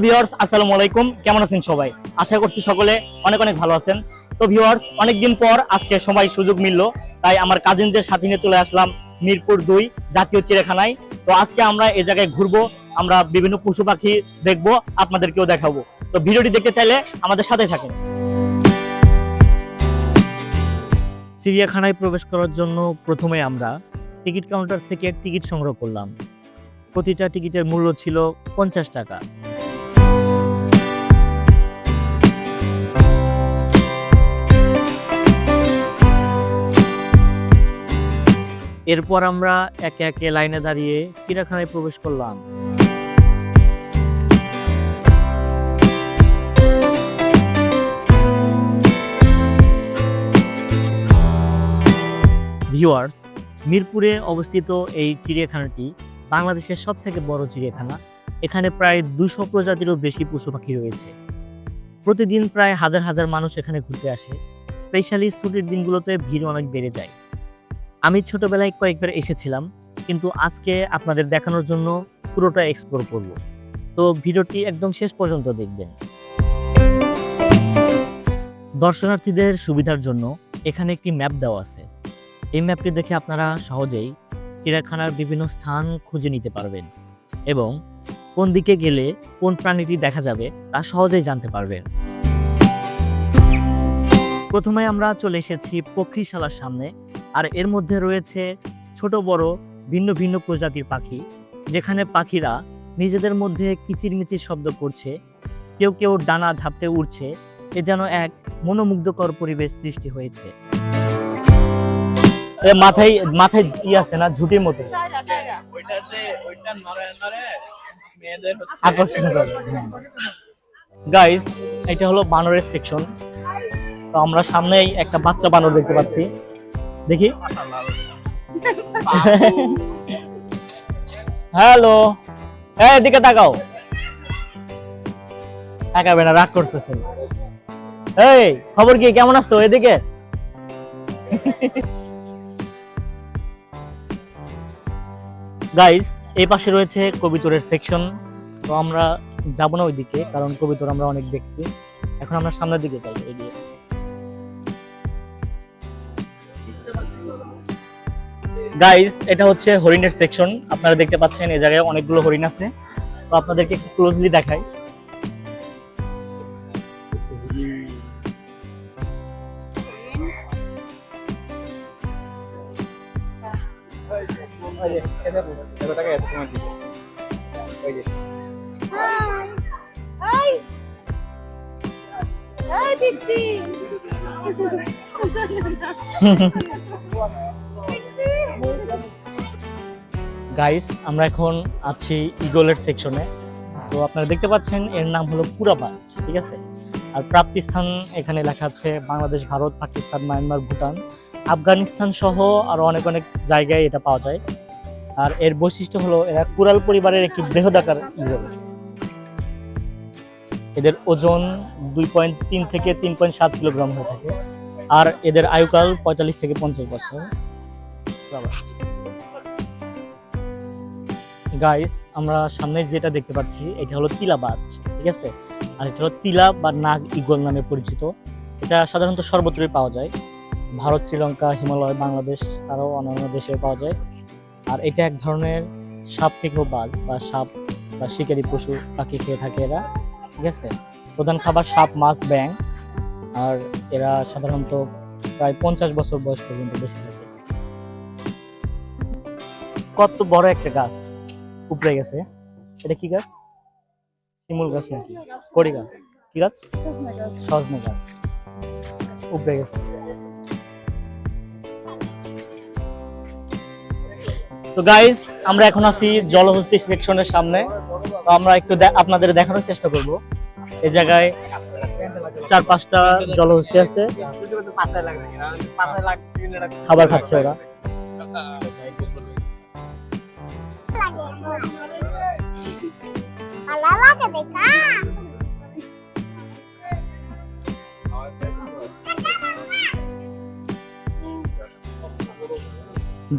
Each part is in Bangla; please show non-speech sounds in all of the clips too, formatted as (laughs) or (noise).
হ্যালো ভিউয়ার্স আসসালামু আলাইকুম। কেমন আছেন সবাই? আশা করছি সকলে অনেক অনেক ভালো আছেন। তো ভিউয়ার্স অনেকদিন পর আজকে সময় সুযোগ মিললো, তাই আমার কাজিনদের সাথে নিয়ে চলে আসলাম মিরপুর দুই জাতীয় চিড়িয়াখানায়। তো আজকে আমরা এই জায়গায় ঘুরবো, আমরা বিভিন্ন পশু পাখি দেখব, আপনাদেরকেও দেখাবো। তো ভিডিওটি দেখতে চাইলে আমাদের সাথে থাকুন। চিড়িয়াখানায় প্রবেশ করার জন্য প্রথমে আমরা টিকিট কাউন্টার থেকে টিকিট সংগ্রহ করলাম। প্রতিটা টিকিটের মূল্য ছিল পঞ্চাশ টাকা। এরপর আমরা একে একে লাইনে দাঁড়িয়ে চিড়িয়াখানায় প্রবেশ করলাম। ভিওয়ার্স মিরপুরে অবস্থিত এই চিড়িয়াখানাটি বাংলাদেশের সব থেকে বড় চিড়িয়াখানা। এখানে প্রায় দুশো প্রজাতিরও বেশি পশু পাখি রয়েছে। প্রতিদিন প্রায় হাজার হাজার মানুষ এখানে ঘুরতে আসে। স্পেশালি ছুটির দিনগুলোতে ভিড় অনেক বেড়ে যায়। আমি ছোটবেলায় কয়েকবার এসেছিলাম, কিন্তু আজকে আপনাদের দেখানোর জন্য পুরোটা এক্সপ্লোর করব। তো ভিডিওটি একদম শেষ পর্যন্ত দেখবেন। দর্শনার্থীদের সুবিধার জন্য এখানে একটি ম্যাপ দেওয়া আছে। এই ম্যাপটি দেখে আপনারা সহজেই চিড়িয়াখানার বিভিন্ন স্থান খুঁজে নিতে পারবেন এবং কোন দিকে গেলে কোন প্রাণীটি দেখা যাবে তা সহজেই জানতে পারবেন। প্রথমে আমরা চলে এসেছি পক্ষীশালার সামনে। আর এর মধ্যে রয়েছে ছোট বড় ভিন্ন ভিন্ন প্রজাতির পাখি, যেখানে পাখিরা নিজেদের মধ্যে কিচিরমিচির শব্দ করছে, কেউ কেউ ডানা ঝাপটে উড়ছে, এ যেন এক মনোমুগ্ধকর পরিবেশ সৃষ্টি হয়েছে। মাথায় মাথায় ই আছে না, ঝুটির মতো? আকর্ষণ গাইস এটা হলো বানরের সেকশন তো আমরা সামনেই একটা বাচ্চা বানর দেখতে পাচ্ছি। দেখি। হ্যালো। হ্যাঁ এদিকে তাকাও। তাকাবে না রাগ করতেছে। এই খবর কি? কেমন আছো? এদিকে। গাইস এই পাশে রয়েছে কবিতরের সেকশন তো আমরা যাব না ওইদিকে কারণ কবিতর আমরা অনেক দেখছি। এখন আমরা সামনের দিকে যাব এগিয়ে। গাইস এটা হচ্ছে হরিণের সেকশন আপনারা দেখতে পাচ্ছেন এই জায়গায় অনেকগুলো হরিণ আছে তো আপনাদেরকে ক্লোজলি দেখাই! গাইস আমরা এখন আছি ইগলের সেকশনে তো আপনারা দেখতে পাচ্ছেন, এর নাম হলো পুরাবাজ ঠিক আছে? আর প্রাপ্তিস্থান এখানে লেখা আছে, বাংলাদেশ, ভারত, পাকিস্তান, মায়ানমার, ভুটান। আফগানিস্তান সহ আরও অনেক অনেক জায়গায় এটা পাওয়া যায়। আর এর বৈশিষ্ট্য হলো, এরা কুরাল পরিবারের একটি বৃহদাকার ইগল এদের ওজন দুই পয়েন্ট তিন থেকে তিন পয়েন্ট সাত কিলোগ্রাম হয়ে থাকে। আর এদের আয়ুকাল পঁয়তাল্লিশ থেকে পঞ্চাশ বছর। গাইস আমরা সামনে যেটা দেখতে পাচ্ছি, এটা হলো তিলাবাজ ঠিক আছে? আর এটা হলো তিলা বা নাগ ইগল নামে পরিচিত। এটা সাধারণত সর্বত্রই পাওয়া যায়। ভারত, শ্রীলঙ্কা, হিমালয়, বাংলাদেশ আরও অন্যান্য দেশে পাওয়া যায়। আর এটা এক ধরনের সাপ থেকেও বাজ বা সাপ বা শিকারী পশু পাখি খেয়ে থাকে এরা, ঠিক আছে? প্রধান খাবার সাপ, মাছ ব্যাং আর এরা সাধারণত প্রায় পঞ্চাশ বছর বয়স পর্যন্ত বেঁচে থাকে। কত বড় একটা গাছ উপরে গেছে? এটা কি গাছ? শিমুল গাছ নাকি? কড়ি গাছ। কি গাছ? সজনে গাছ। উপরে গেছে। তো গাইস আমরা এখন আছি জলহস্তি সেকশনের সামনে। তো আমরা একটু আপনাদের দেখানোর চেষ্টা করব। এই জায়গায় চার পাঁচটা জলহস্তি আছে। খাবার খাচ্ছে ওরা। Te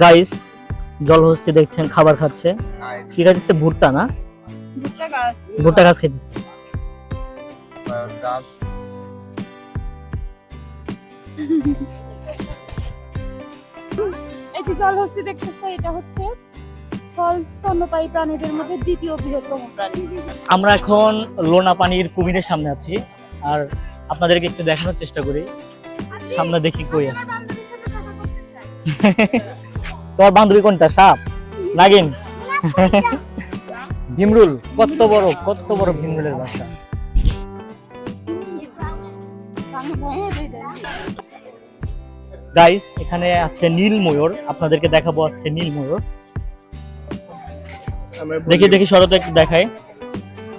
গাইস জলহস্তি দেখছেন খাবার খাচ্ছে। কি খাচ্ছে ভুট্টা না? ভুট্টা গাছ। খাইতেছে। এই যে জলহস্তি দেখতেছো এটা হচ্ছে ফল স্তন্যপায়ী প্রাণীদের মধ্যে দ্বিতীয় বৃহত্তম প্রাণী। আমরা এখন লোনা পানির কুমিরের সামনে আছি আর আপনাদেরকে একটু দেখানোর চেষ্টা করি। সামনে দেখি কই আছে। তোমার বান্ধবী কোনটা? সাপ? নাগিন? ভীমরুল? কত বড় কত বড় ভীমরুলের বাসা গাইস এখানে আছে নীল ময়ূর আপনাদেরকে দেখাবো আছে নীল ময়ূর দেখি দেখি, শরৎ একটু দেখায়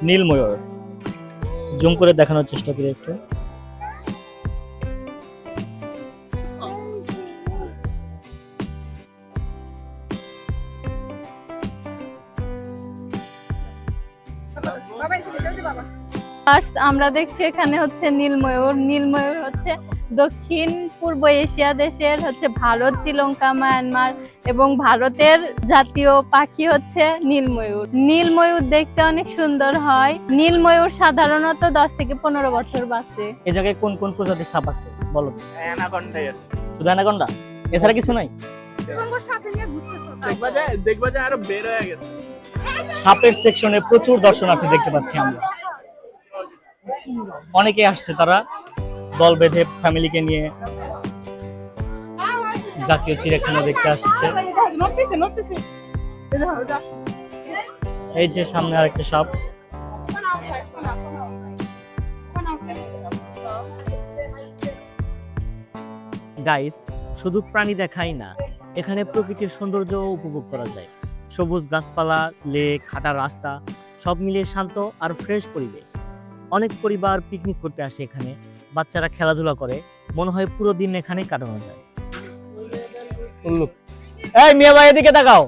নীল ময়ূর জুম করে দেখানোর চেষ্টা করি একটু। আমরা দেখছি এখানে হচ্ছে নীলময়ূর। নীলময়ূর হচ্ছে দক্ষিণ পূর্ব এশিয়া দেশের হচ্ছে ভারত, শ্রীলঙ্কা, মায়ানমার এবং ভারতের জাতীয় পাখি হচ্ছে নীলময়ূর। নীলময়ূর দেখতে অনেক সুন্দর হয়। নীলময়ূর সাধারণত দশ থেকে পনেরো বছর বাঁচে। এই জায়গায় কোন কোন প্রজাতির সাপ আছে? বলো। শুধু অ্যানাকোন্ডা? এছাড়া কিছু নাই? সাথে নিয়ে ঘুরতেছো দেখবা যে দেখবা যে আরও বের হয়ে গেছে। সাপের সেকশনে প্রচুর দর্শনার্থী দেখতে পাচ্ছি আমরা। অনেকে আসছে তারা দল বেঁধে ফ্যামিলিকে নিয়ে জাতীয় চিড়িয়াখানা দেখতে আসছে। এই যে সামনে আরেকটা সাপ। গাইস শুধু প্রাণী দেখাই না এখানে প্রকৃতির সৌন্দর্য উপভোগ করা যায়। সবুজ গাছপালা লেক হাঁটার রাস্তা সব মিলিয়ে শান্ত আর ফ্রেশ পরিবেশ। অনেক পরিবার পিকনিক করতে আসে এখানে। বাচ্চারা খেলাধুলা করে। মনে হয় পুরো দিন এখানেই কাটানো যায়। উল্লুক এই মিয়া ভাই এদিকে তাকাও।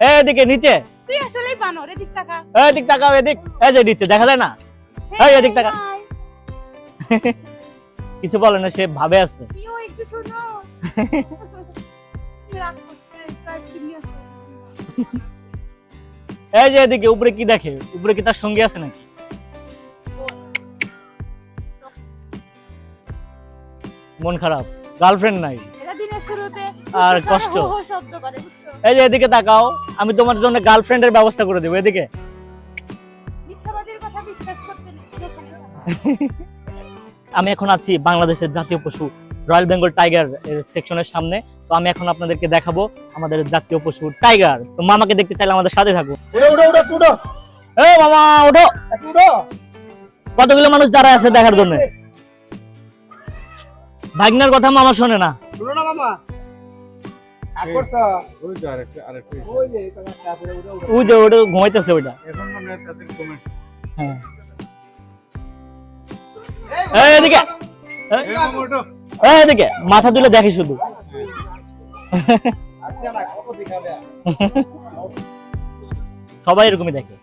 এই এদিকে নিচে। তুই আসলেই বানর এদিক এই এদিক তাকাও এদিক। এই যে নিচে দেখা যায় না? এই এদিক তাকা। (laughs) কিছু বলে না সে ভাবে আছে। এই যে এদিকে উপরে কি দেখে? উপরে কি তার সঙ্গী আছে নাকি? মন খারাপ। গার্লফ্রেন্ড নাই। এরা দিনের শুরুতে আর (laughs) কষ্ট। হো হো শব্দ করে বুঝছ? এই যে এদিকে তাকাও আমি তোমার জন্য গার্লফ্রেন্ডের ব্যবস্থা করে দেবো এদিকে। মিথ্যাবাদীর কথা বিশ্বাস করতে নেই যেখানে থাকো। (laughs) আমি এখন আছি বাংলাদেশের জাতীয় পশু রয়্যাল বেঙ্গল টাইগার সেকশনের সামনে। তো আমি এখন আপনাদেরকে দেখাবো আমাদের জাতীয় পশু টাইগার তো মামাকে দেখতে চাইলে আমাদের সাথে থাকো মামা ওঠো কতগুলো মানুষ দাঁড়ায় আছে দেখার জন্য? ভাগ্নের কথা মামা শোনে না। না মামা। যে ওটা ঘুমাইতেছে হয় এদিকে। এদিকে। মাথা তুলে দেখে শুধু। আচ্ছা না কত দেখাবে। সবাই এরকমই দেখে।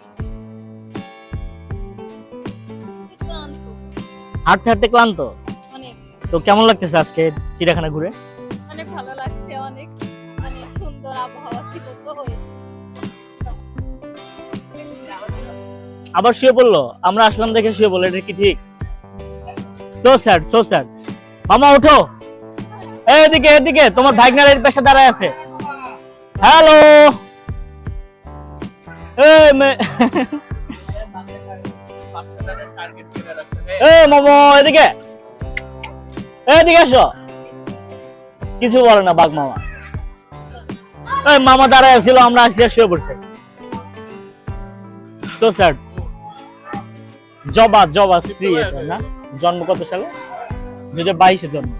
হাঁটতে হাঁটতে ক্লান্ত? তো কেমন লাগতেছে আজকে চিড়িয়াখানা ঘুরে? অনেক ভালো লাগছে অনেক। আবার শুয়ে পড়ল? আমরা আসলাম দেখে শুয়ে পড়ল, এটা কি ঠিক? সো স্যাড সো স্যাড মামা এই এদিকে এদিকে, তোমার ভাগনার এর পেশা দাঁড়ায় আছে। হ্যালো এই মামা, এদিকে। এদিকে আসো। কিছু বলে না, বাঘ মামা। মামা দাঁড়ায় ছিল আমরা আসছি আর শুয়ে পড়ছে। সো স্যাড জবা জবা স্ত্রী এটা না? জন্ম কত সালে? দু হাজার বাইশে জন্ম।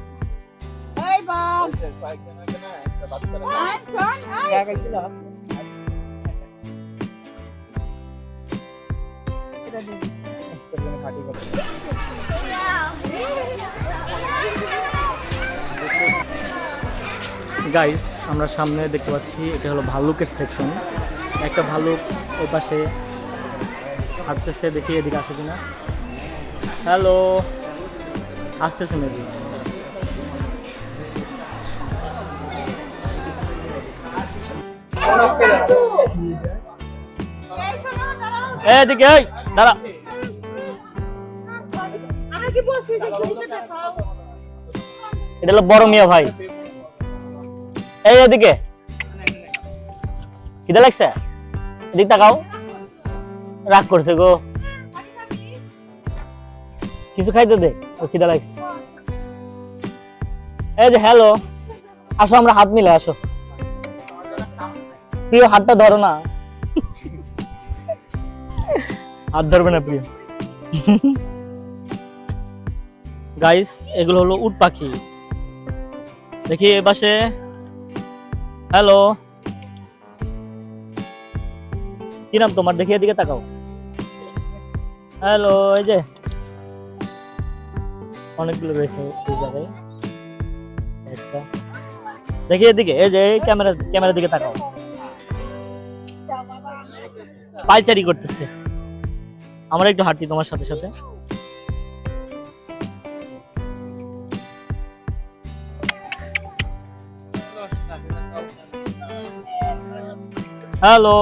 এই গাইস আমরা সামনে দেখতে পাচ্ছি এটা হলো ভাল্লুকের সেকশন একটা ভাল্লুক ওই পাশে হাঁটতেছে দেখি এদিকে আসে কিনা। হ্যালো আসতেছে এই এদিকে দাঁড়া। এটা হলো বড় মিয়া ভাই। এই এদিকে। লাগছে? এদিক তাকাও। রাগ করছে গো। কিছু খাইতে দে ও লাগছে। এই যে হ্যালো আসো, আমরা হাত মিলে আসো। প্রিয়, হাতটা ধরো না। হাত ধরবে না প্রিয়। গাইস এগুলো হলো উট পাখি। দেখি এ পাশে হ্যালো। কি নাম তোমার? দেখি এদিকে তাকাও। হ্যালো, এই যে। অনেকগুলো রয়েছে দেখি এদিকে, এই যে, এই ক্যামেরা, ক্যামেরার দিকে তাকাও। পাইচারি করতেছে। আমরা একটু হাঁটি তোমার সাথে সাথে। হ্যালো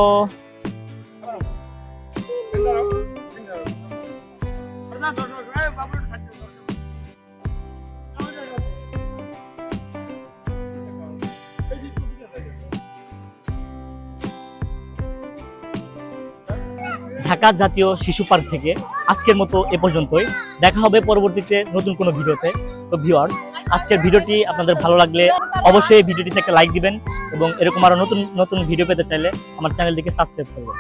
ঢাকা জাতীয় শিশু পার্ক থেকে আজকের মতো এ পর্যন্তই। দেখা হবে পরবর্তীতে নতুন কোনো ভিডিওতে। তো ভিউয়ার্স আজকের ভিডিওটি আপনাদের ভালো লাগলে অবশ্যই ভিডিওটিতে একটা লাইক দিবেন এবং এরকম আরও নতুন নতুন ভিডিও পেতে চাইলে আমার চ্যানেলটিকে সাবস্ক্রাইব করবেন।